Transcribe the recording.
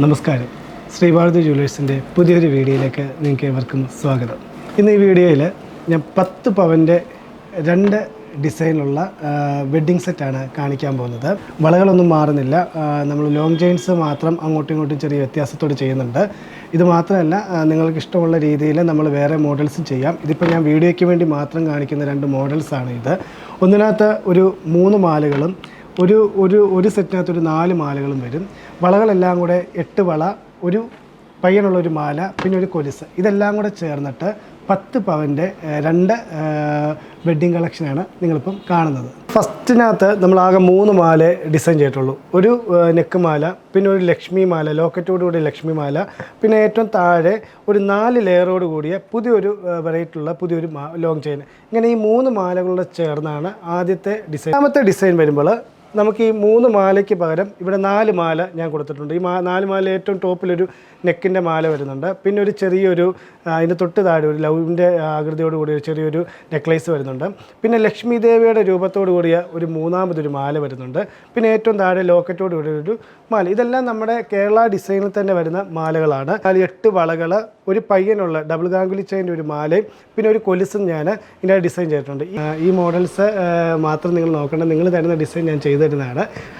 നമസ്കാരം. ശ്രീഭാരതി ജ്വല്ലേഴ്സിന്റെ പുതിയൊരു വീഡിയോയിലേക്ക് നിങ്ങൾക്ക് ഏവർക്കും സ്വാഗതം. ഇന്ന് ഈ വീഡിയോയിൽ ഞാൻ പത്ത് പവന്റെ രണ്ട് ഡിസൈനുള്ള വെഡ്ഡിങ് സെറ്റാണ് കാണിക്കാൻ പോകുന്നത്. വളകളൊന്നും മാറുന്നില്ല. നമ്മൾ ലോങ് ചെയിൻസ് മാത്രം അങ്ങോട്ടും ഇങ്ങോട്ടും ചെറിയ വ്യത്യാസത്തോട് ചെയ്യുന്നുണ്ട്. ഇത് മാത്രമല്ല നിങ്ങൾക്ക് ഇഷ്ടമുള്ള രീതിയിൽ നമ്മൾ വേറെ മോഡൽസും ചെയ്യാം. ഇതിപ്പോൾ ഞാൻ വീഡിയോയ്ക്ക് വേണ്ടി മാത്രം കാണിക്കുന്ന രണ്ട് മോഡൽസാണ് ഇത്. ഒന്നിനകത്ത് ഒരു മൂന്ന് മാലകളും ഒരു ഒരു ഒരു സെറ്റിനകത്ത് ഒരു നാല് മാലകളും വരും. വളകളെല്ലാം കൂടെ എട്ട് വള ഒരു പയ്യനുള്ള ഒരു മാല പിന്നെ ഒരു കൊലുസ്. ഇതെല്ലാം കൂടെ ചേർന്നിട്ട് പത്ത് പവന്റെ രണ്ട് വെഡ്ഡിങ് കളക്ഷനാണ് നിങ്ങളിപ്പം കാണുന്നത്. ഫസ്റ്റിനകത്ത് നമ്മൾ ആകെ മൂന്ന് മാല ഡിസൈൻ ചെയ്തിട്ടുള്ളൂ. ഒരു നെക്ക് മാല പിന്നെ ഒരു ലക്ഷ്മി മാല ലോക്കറ്റോട് കൂടിയ ലക്ഷ്മി മാല പിന്നെ ഏറ്റവും താഴെ ഒരു നാല് ലെയറോട് കൂടിയ പുതിയൊരു വെറൈറ്റി ഉള്ള പുതിയൊരു ലോങ് ചെയിൻ. ഇങ്ങനെ ഈ മൂന്ന് മാലകളുടെ ചേർന്നാണ് ആദ്യത്തെ ഡിസൈൻ. രണ്ടാമത്തെ ഡിസൈൻ വരുമ്പോൾ നമുക്ക് ഈ മൂന്ന് മാലയ്ക്ക് പകരം ഇവിടെ നാല് മാല ഞാൻ കൊടുത്തിട്ടുണ്ട്. ഈ നാല് മാല ഏറ്റവും ടോപ്പിലൊരു നെക്കിന്റെ മാല വരുന്നുണ്ട്. പിന്നെ ഒരു ചെറിയൊരു അതിന്റെ തൊട്ട് താഴെ ഒരു ലവിന്റെ ആകൃതിയോട് കൂടിയ ഒരു ചെറിയൊരു നെക്ലേസ് വരുന്നുണ്ട്. പിന്നെ ലക്ഷ്മി ദേവിയുടെ രൂപത്തോട് കൂടിയ ഒരു മൂന്നാമതൊരു മാല വരുന്നുണ്ട്. പിന്നെ ഏറ്റവും താഴെ ലോക്കറ്റോട് കൂടിയ ഒരു മാല. ഇതെല്ലാം നമ്മുടെ കേരള ഡിസൈനിൽ തന്നെ വരുന്ന മാലകളാണ്. അതിൽ എട്ട് വളകൾ ഒരു പയ്യനുള്ള ഡബിൾ ഗാംഗുലി ചെയിന്റെ ഒരു മാലയും പിന്നെ ഒരു കൊലുസും ഞാൻ ഇതിന്റെ ഡിസൈൻ ചെയ്തിട്ടുണ്ട്. ഈ- മോഡൽസ് മാത്രം നിങ്ങൾ നോക്കേണ്ട. നിങ്ങൾ തരുന്ന ഡിസൈൻ ഞാൻ ചെയ്തു